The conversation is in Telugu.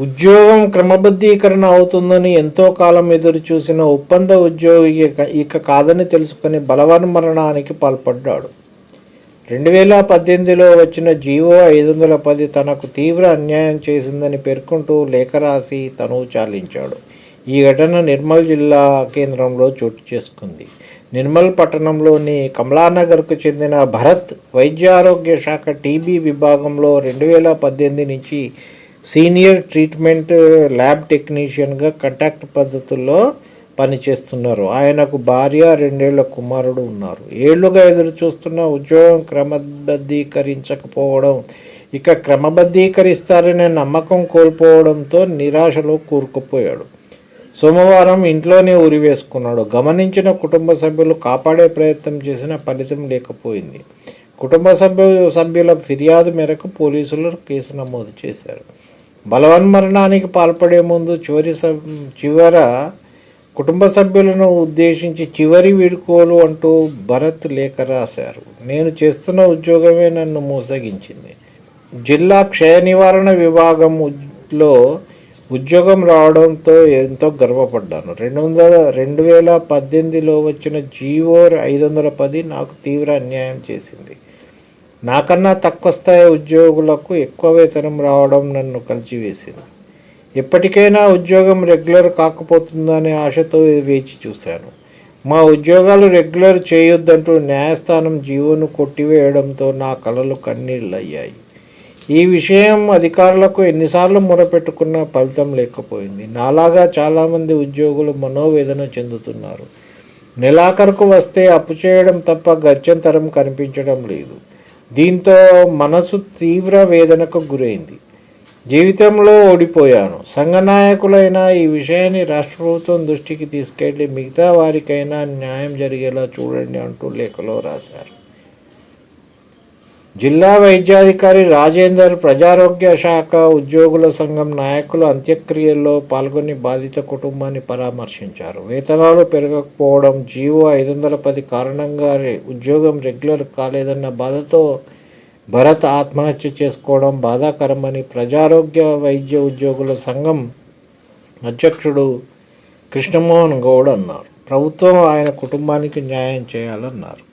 ఉద్యోగం క్రమబద్ధీకరణ అవుతుందని ఎంతో కాలం ఎదురు చూసిన ఒప్పంద ఉద్యోగి ఇక- కాదని తెలుసుకుని బలవన్మరణానికి పాల్పడ్డాడు. రెండు వేల పద్దెనిమిదిలో వచ్చిన జీవో ఐదు వందల పది తనకు తీవ్ర అన్యాయం చేసిందని పేర్కొంటూ లేఖ రాసి తను చాలించాడు. ఈ ఘటన నిర్మల్ జిల్లా కేంద్రంలో చోటు చేసుకుంది. నిర్మల్ పట్టణంలోని కమలానగర్కు చెందిన భరత్ వైద్య ఆరోగ్య శాఖ టీబీ విభాగంలో రెండు వేల పద్దెనిమిది నుంచి సీనియర్ ట్రీట్మెంట్ ల్యాబ్ టెక్నీషియన్గా కాంటాక్ట్ పద్ధతుల్లో పనిచేస్తున్నారు. ఆయనకు భార్య రెండేళ్ళ కుమారుడు ఉన్నారు. ఏళ్ళుగా ఎదురు చూస్తున్న ఉద్యోగం క్రమబద్ధీకరించకపోవడం ఇక క్రమబద్ధీకరిస్తారనే నమ్మకం కోల్పోవడంతో నిరాశలో కూరుకుపోయాడు. సోమవారం ఇంట్లోనే ఉరివేసుకున్నాడు గమనించిన కుటుంబ సభ్యులు కాపాడే ప్రయత్నం చేసిన ఫలితం లేకపోయింది. కుటుంబ సభ్యు సభ్యుల ఫిర్యాదు మేరకు పోలీసులు కేసు నమోదు చేశారు. బలవన్మరణానికి పాల్పడే ముందు చివరి సబ్ చివర కుటుంబ సభ్యులను ఉద్దేశించి చివరి వీడుకోలు అంటూ భరత్ లేఖ రాశారు. నేను చేస్తున్న ఉద్యోగమే నన్ను మోసగించింది. జిల్లా క్షయ నివారణ విభాగంలో ఉద్యోగం రావడంతో ఎంతో గర్వపడ్డాను. రెండు వందల రెండు వేల పద్దెనిమిదిలో వచ్చిన జీవో ఐదు వందల పది నాకు తీవ్ర అన్యాయం చేసింది. నాకన్నా తక్కువ స్థాయి ఉద్యోగులకు ఎక్కువ వేతనం రావడం నన్ను కలిచివేసింది. ఎప్పటికైనా ఉద్యోగం రెగ్యులర్ కాకపోతుందనే ఆశతో వేచి చూశాను. మా ఉద్యోగాలు రెగ్యులర్ చేయొద్దంటూ న్యాయస్థానం జీవోను కొట్టివేయడంతో నా కళలు కన్నీళ్ళయ్యాయి. ఈ విషయం అధికారులకు ఎన్నిసార్లు మొరపెట్టుకున్నా ఫలితం లేకపోయింది. నాలాగా చాలామంది ఉద్యోగులు మనోవేదన చెందుతున్నారు. నెలాఖరుకు వస్తే అప్పు చేయడం తప్ప గత్యంతరం కనిపించడం లేదు. దీంతో మనసు తీవ్ర వేదనకు గురైంది. జీవితంలో ఓడిపోయాను. సంఘనాయకులైన ఈ విషయాన్ని రాష్ట్ర ప్రభుత్వం దృష్టికి తీసుకెళ్ళి మిగతా వారికైనా న్యాయం జరిగేలా చూడండి అంటూ లేఖలో రాశారు. జిల్లా వైద్యాధికారి రాజేందర్ ప్రజారోగ్య శాఖ ఉద్యోగుల సంఘం నాయకులు అంత్యక్రియల్లో పాల్గొని బాధిత కుటుంబాన్ని పరామర్శించారు. వేతనాలు పెరగకపోవడం జీవో ఐదు వందల పది కారణంగా ఉద్యోగం రెగ్యులర్ కాలేదన్న బాధతో భరత్ ఆత్మహత్య చేసుకోవడం బాధాకరమని ప్రజారోగ్య వైద్య ఉద్యోగుల సంఘం అధ్యక్షుడు కృష్ణమోహన్ గౌడ్ అన్నారు. ప్రభుత్వం ఆయన కుటుంబానికి న్యాయం చేయాలన్నారు.